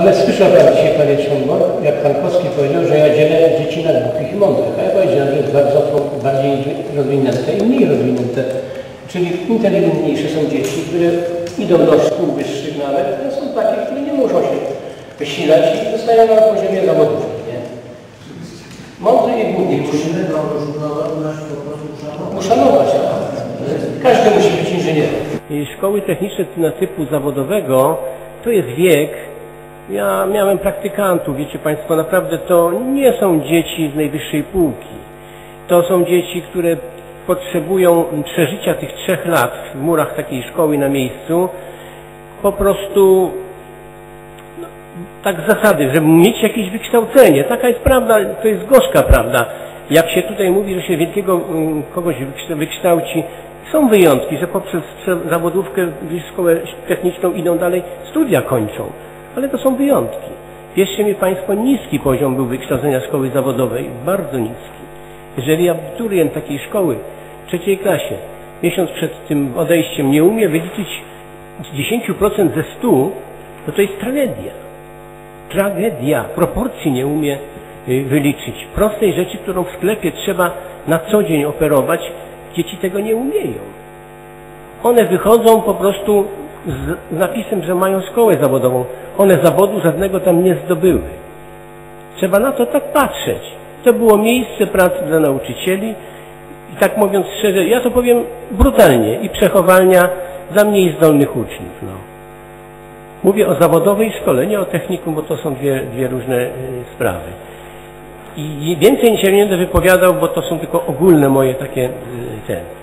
Ale słyszał Pan dzisiaj, Panie Szymon, jak Pan Kowski powiedział, że ja dzielę dzieci na głupich i mądrych. A ja powiedziałem, że bardzo bardziej rozwinięte i mniej rozwinięte. Czyli inteligentniejsze są dzieci, które idą do szkół wyższych nawet, ale są takie, które nie muszą się wysilać i zostają na poziomie zawodowym. Nie? Mądry i głupi. Musimy go uszanować, po prostu uszanować. Uszanować. tak. Każdy musi być inżynierem. I Szkoły techniczne na typu zawodowego to jest wiek. Ja miałem praktykantów, wiecie Państwo, naprawdę to nie są dzieci z najwyższej półki. To są dzieci, które potrzebują przeżycia tych trzech lat w murach takiej szkoły na miejscu. Po prostu no, tak z zasady, żeby mieć jakieś wykształcenie. Taka jest prawda, to jest gorzka prawda. Jak się tutaj mówi, że się wielkiego mm, kogoś wykształ- wykształci, są wyjątki, że poprzez prze- zawodówkę szkołę techniczną idą dalej, studia kończą. Ale to są wyjątki. Wierzcie mi Państwo, niski poziom był wykształcenia szkoły zawodowej, bardzo niski. Jeżeli abiturient takiej szkoły w trzeciej klasie miesiąc przed tym odejściem nie umie wyliczyć 10% ze 100, to to jest tragedia tragedia. Proporcji nie umie y, wyliczyć. Prostej rzeczy, którą w sklepie trzeba na co dzień operować, dzieci tego nie umieją. One wychodzą po prostu z napisem, że mają szkołę zawodową. One zawodu żadnego tam nie zdobyły. Trzeba na to tak patrzeć. To było miejsce pracy dla nauczycieli i tak mówiąc szczerze, ja to powiem brutalnie i przechowalnia dla mniej zdolnych uczniów. No. Mówię o zawodowej szkole, nie o technikum, bo to są dwie, dwie różne y, sprawy. I więcej się nie będę wypowiadał, bo to są tylko ogólne moje takie y, ten.